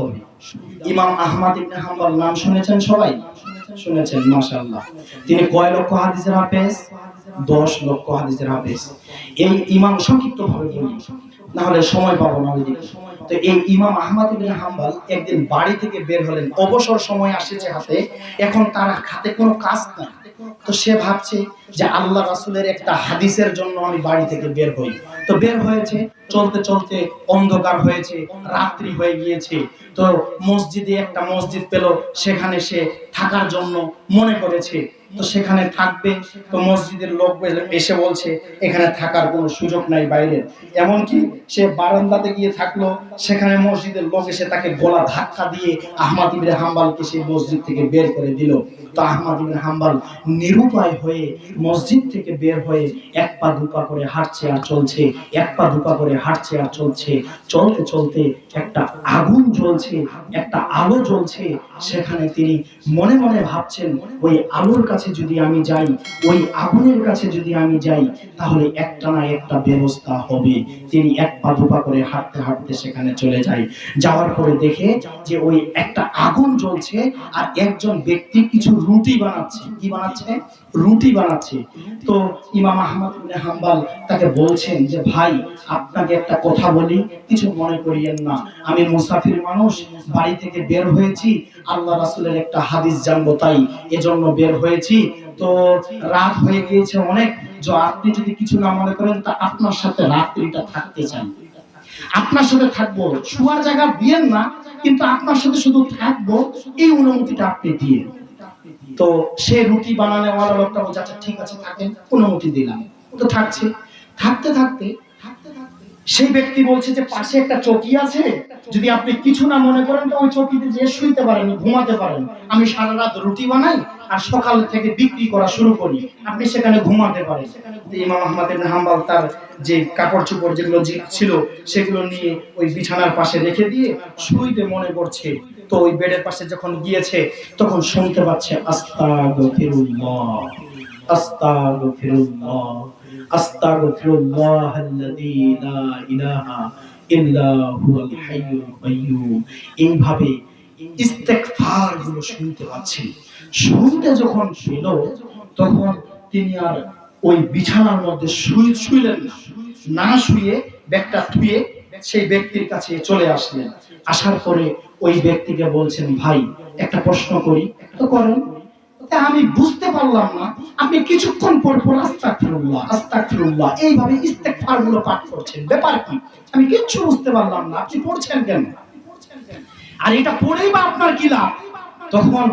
হবে। ইমাম আহমদ ইবনে হাম্বল নাম শুনেছেন সবাই? শুনেছেন, মাশাআল্লাহ। তিনি কয় লক্ষ হাদিসের হাফেজ? দশ লক্ষ হাদিসের হাফেজ। এই ইমাম সংক্ষিপ্ত ভাবে বলি না হলে সময় পাবো না ওইদিকে। তো এই ইমাম আহমদ ইবনে হাম্বল একদিন বাড়ি থেকে বের হলেন। অবসর সময় আসেছে হাতে, এখন তার হাতে কোনো কাজ নাই। তো সে ভাবছে যে আল্লাহ রাসুলের একটা হাদিসের জন্য আমি বাড়ি থেকে বের হই। তো বের হয়েছে, চলতে চলতে অন্ধকার হয়েছে, রাত্রি হয়ে গিয়েছে। তো মসজিদে একটা মসজিদ পেল, সেখানে সে থাকার জন্য মনে করেছে তো সেখানে থাকবে, তো মসজিদের লোক এসে বলছে, এখানে থাকার কোনো সুযোগ নাই বাইরের এমনকি সে বারান্দাতে গিয়ে থাকল, সেখানে মসজিদের লোক এসে তাকে গলা ধাক্কা দিয়ে আহমদ ইবনে হাম্বালকে সেই মসজিদ থেকে বের করে দিল। তো আহমদ ইবনে হাম্বাল নিরুপায় হয়ে মসজিদ থেকে বের হয়ে এক পা দুপা করে হাঁটছে আর চলছে, এক পা দুপা করে হাঁটছে আর চলছে। চলতে চলতে একটা আগুন জ্বলছে, একটা আলো জ্বলছে। সেখানে তিনি মনে মনে ভাবছেন, ওই আলোর কাছে যদি আমি যাই, ওই আগুনের কাছে যদি আমি যাই, তাহলে একটা না একটা ব্যবস্থা হবে। তিনি এক পা দুপা করে হাঁটতে হাঁটতে সেখানে চলে যায়। যাওয়ার পরে দেখে যে ওই একটা আগুন জ্বলছে আর একজন ব্যক্তি কিছু রুটি বানাচ্ছে। কি বানাচ্ছে? রুটি বানাচ্ছে। তো ইমাম আহমদ হাম্বাল তাকে বলছেন যে, ভাই, আপনাকে একটা কথা বলি, কিছু মনে করিয়েন না। আমি মুসাফির মানুষ, বাড়ি থেকে বের হয়েছি, আল্লাহ রাসূলের একটা হাদিস জানব তাই এজন্য বের হয়েছি। তো রাত হয়ে গিয়েছে অনেক। আপনি যদি কিছু না মনে করেন, তা আপনার সাথে রাত্রিটা থাকতে চাই। আপনার সাথে থাকব। শোয়ার জায়গা দিয়েন না, কিন্তু আপনার সাথে শুধু থাকব। এই অনুমতিটা আপনি দিয়ে তো সে রুটি বানানোওয়ালা লোকটা বলছে আচ্ছা ঠিক আছে, থাকেন। অনুমতি দিলাম। তো থাকছে। থাকতে থাকতে সেই ব্যক্তি বলছে যে পাশে একটা চকি আছে। যদি আপনি কিছু না মনে করেন, তো ওই চকিতে যে শুইতে পারেন ঘুমাতে পারেন। আমি সারা রাত রুটি বানাই আর সকাল থেকে বিক্রি করা শুরু করি। আপনি সেখানে ঘুমাতে পারেন। ইমাম আহমদ ইবনে হাম্বল তার যে কাপড় চোপড় যেগুলো ছিল, সেগুলো নিয়ে ওই বিছানার পাশে রেখে দিয়ে শুইতে মনে করছে। তো ওই বেডের পাশে যখন গিয়েছে, তখন শুনতে পাচ্ছে, আস্তাগফিরুল্লাহ। আস্তাগফিরুল্লাহ আস্তাগফিরুল্লাহ আল্লাযী লা ইলাহা ইল্লা হুয়াল কাইয়্যুম এইভাবে ইস্তেগফারগুলো শুনতে পাচ্ছেন। শুনতে যখন পেল, তখন তিনি আর ওই বিছানার মধ্যে শুই, শুইলেন না। না শুয়ে ব্যাগটা ধুয়ে সেই ব্যক্তির কাছে চলে আসলেন। আসার পরে ওই ব্যক্তিকে বলছেন, ভাই, একটা প্রশ্ন করি। তো করেন। আমি বুঝতে পারলাম না। আপনি কিছুক্ষণ পর পর আস্তাগফিরুল্লাহ আস্তাগফিরুল্লাহ, এইভাবে ইস্তেকফারগুলো পাঠ করছেন। ব্যাপার কি? আমি কিচ্ছু বুঝতে পারলাম না। আপনি পড়ছেন কেন? আর এটা পড়েই বা আপনার কি লাভ? তখন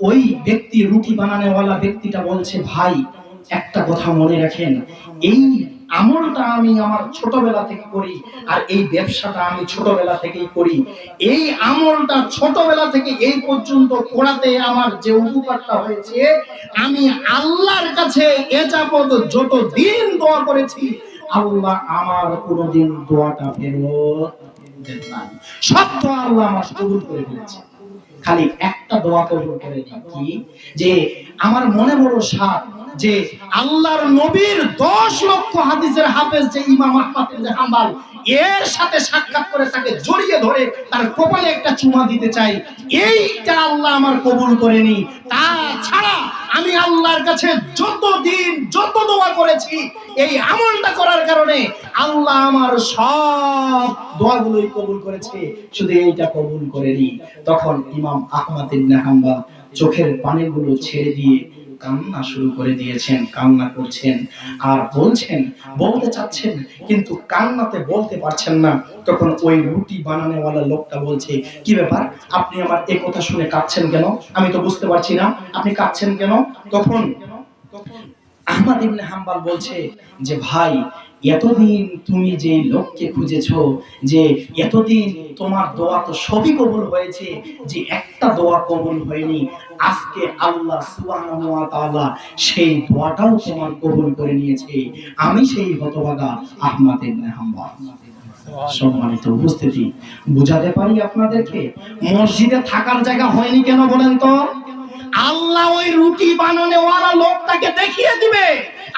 ওই ব্যক্তি রুটি বানানোওয়ালা ব্যক্তিটা বলছে, ভাই, একটা কথা মনে রাখেন। এই আমলটা আমি আমার ছোটবেলা থেকে করি আর এই ব্যবসাটা আমি ছোটবেলা থেকেই করি। এই আমলটা ছোটবেলা থেকে এই পর্যন্ত করাতে আমার যে উপকারটা হয়েছে, আমি আল্লাহর কাছে এ যাবৎ যত দিন দোয়া করেছি, আল্লাহ আমার কোনোদিন দোয়াটা ফেরত। সব দোয়া আল্লাহ আমার কবুল করে ফেলেছে খালি একটা দোয়া কবুল করে দিই কি? যে আমার মনে বড় সাপ যে আল্লাহর নবীর দশ লক্ষ হাদিসের হাফেজ যে ইমাম আহমদ ইবনে হাম্বল, এর সাথে সাক্ষাৎ করে তাকে জড়িয়ে ধরে তার কপালে একটা চুমা দিতে চাই। এইটা আল্লাহ আমার কবুল করেনি। তাছাড়া আমি আল্লাহর কাছে যত দিন যত দোয়া করেছি, এই আমলটা করার কারণে আল্লাহ আমার সব দোয়াগুলোই কবুল করেছে। শুধু এইটা কবুল করেনি। তখন ইমাম আহমদ হাম্বল চোখের পানিগুলো ছেড়ে দিয়ে কান্না শুরু করে দিয়েছেন, কান্না করছেন, আর বলছেন, বলতে চাচ্ছেন, কিন্তু কান্নাতে বলতে পারছেন না। তখন ওই রুটি বানানোওয়ালা লোকটা বলছে, কি ব্যাপার? আপনি আমার এই কথা শুনে কাঁদছেন কেন? আমি তো বুঝতে পারছি না। আপনি কাঁদছেন কেন? তখন আহমদ ইবনে হাম্বাল বলছে যে, ভাই, এতদিন তুমি যে লোককে খুঁজেছো, যে এতদিন তোমার দোয়া তো সবই কবুল হয়েছে, যে একটা দোয়া কবুল হয়নি, আজকে আল্লাহ সুবহানাহু ওয়া তাআলা সেই দোয়াটাও তোমার কবুল করে নিয়েছে। আমি সেই হতভাগা আহমদ ইবনে হাম্বাল। সম্মানিত উপস্থিতি, বুঝাতে পারি আপনাদেরকে? মসজিদে থাকার জায়গা হয়নি কেন বলেন তো? আল্লাহ ওই রুটি বানানো ওয়ালা লোকটাকে দেখিয়ে দিবে,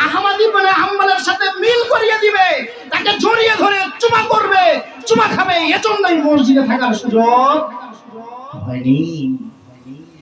আহমদ ইবনে হাম্বলের সাথে মিল করিয়ে দিবে, তাকে জড়িয়ে ধরে চুমা করবে, চুমা খাবে, এজন্যই মসজিদে থাকার সুযোগ হয়নি।